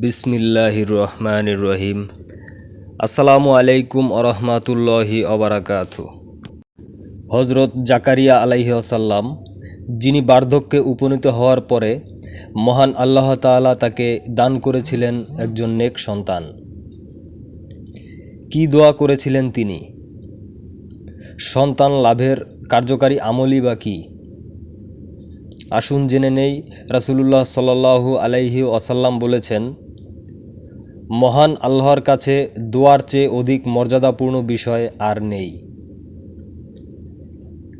বিসমিল্লাহির রহমানির রহিম আসসালামু আলাইকুম আরহামাতুল্লাহি অবরাকাতু হজরত জাকারিয়া আলাইহি আসাল্লাম যিনি বার্ধক্যে উপনীত হওয়ার পরে মহান আল্লাহ তাআলা তাকে দান করেছিলেন একজন নেক সন্তান। কি দোয়া করেছিলেন তিনি? সন্তান লাভের কার্যকারী আমলই বা কী? আসুন জেনে নেই, রাসুলুল্লাহ সাল্লাহু আলাইহি আসাল্লাম বলেছেন, মহান আল্লাহর কাছে দোয়ার চেয়ে অধিক মর্যাদাপূর্ণ বিষয় আর নেই।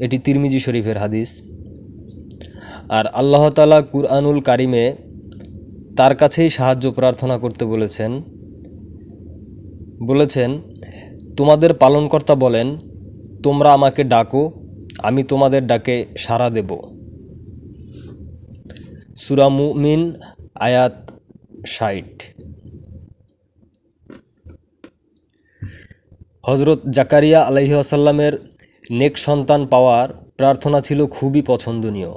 এটি তিরমিজি শরীফের হাদিস। আর আল্লাহ তালা কুরআনুল কারিমে তার কাছেই সাহায্য প্রার্থনা করতে বলেছেন। বলেছেন, তোমাদের পালনকর্তা বলেন, তোমরা আমাকে ডাকো, আমি তোমাদের ডাকে সাড়া দেব। সুরা মুমিন, আয়াত ষাট। হজরত জাকারিয়া আলাইহি আসাল্লামের নেক সন্তান পাওয়ার প্রার্থনা ছিল খুবই পছন্দনীয়।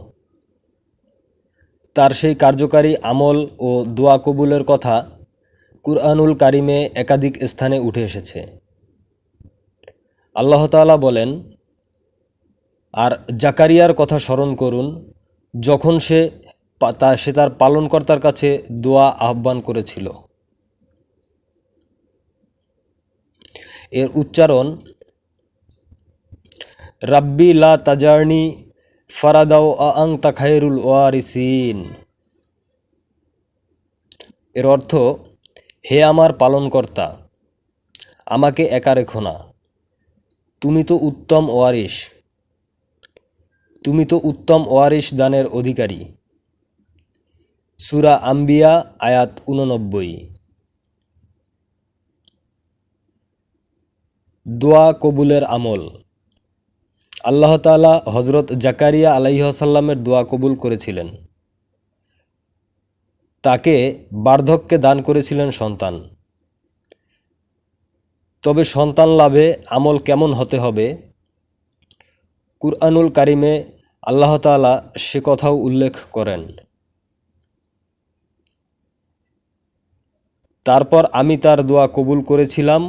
তার সেই কার্যকারী আমল ও দোয়া কবুলের কথা কুরআনুল কারিমে একাধিক স্থানে উঠে এসেছে। আল্লাহ বলেন, আর জাকারিয়ার কথা স্মরণ করুন, যখন সে তা সে তার পালনকর্তার কাছে দোয়া আহ্বান করেছিল। এর উচ্চারণ, রাব্বি লা তাজারনি ফারাদাও আং তাখায়রুল ওয়ারিসিন। এর অর্থ, হে আমার পালনকর্তা, আমাকে একা রেখো না। তুমি তো উত্তম ওয়ারিশ। তুমি তো উত্তম ওয়ারিশ দানের অধিকারী। সুরা আম্বিয়া, আয়াত উননব্বই দোয়া কবুলের আমল। আল্লাহ তাআলা হজরত জাকারিয়া আলাইসাল্লামের দোয়া কবুল করেছিলেন। তাকে বার্ধক্যে দান করেছিলেন সন্তান। তবে সন্তান লাভে আমল কেমন হতে হবে? কুরআনুল কারিমে আল্লাহ তাআলা সে কথাও উল্লেখ করেন। তারপর আমি তার দোয়া কবুল করেছিলাম,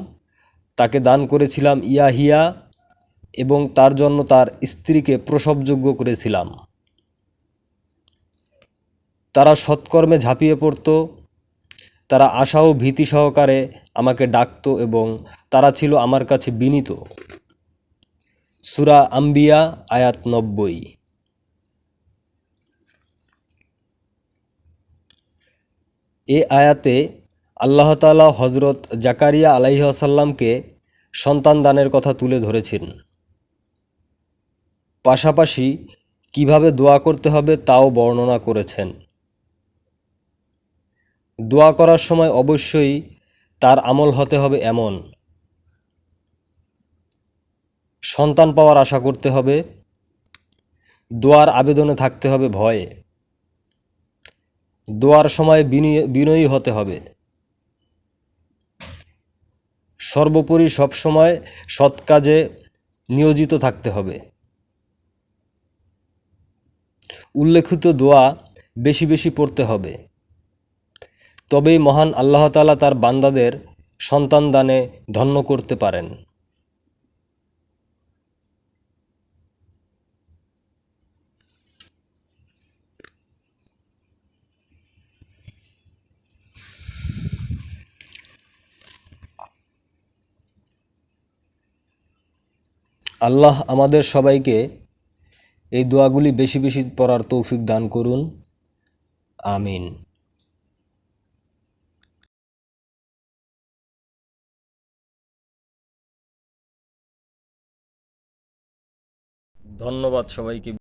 তাকে দান করেছিলাম ইয়াহিয়া এবং তার জন্য তার স্ত্রীকে প্রসবযোগ্য করেছিলাম। তারা সৎকর্মে ঝাঁপিয়ে পড়ত, তারা আশা ও ভীতি সহকারে আমাকে ডাকতো এবং তারা ছিল আমার কাছে বিনীত। সুরা আম্বিয়া, আয়াত নব্বই। এ আয়াতে আল্লাহ তাআলা হজরত জাকারিয়া আলাইহি আসাল্লামকে সন্তান দানের কথা তুলে ধরেছেন। পাশাপাশি কীভাবে দোয়া করতে হবে তাও বর্ণনা করেছেন। দোয়া করার সময় অবশ্যই তার আমল হতে হবে এমন। সন্তান পাওয়ার আশা করতে হবে। দোয়ার আবেদনে থাকতে হবে ভয়ে। দোয়ার সময় বিনয়ী হতে হবে। সর্বোপরি সবসময় সৎ কাজে নিয়োজিত থাকতে হবে। উল্লেখিত দোয়া বেশি বেশি পড়তে হবে। তবেই মহান আল্লাহ তাআলা তার বান্দাদের সন্তান দানে ধন্য করতে পারেন। আল্লাহ আমাদের সবাইকে এই দোয়াগুলি বেশি বেশি পড়ার তৌফিক দান করুন। আমিন। ধন্যবাদ সবাইকে।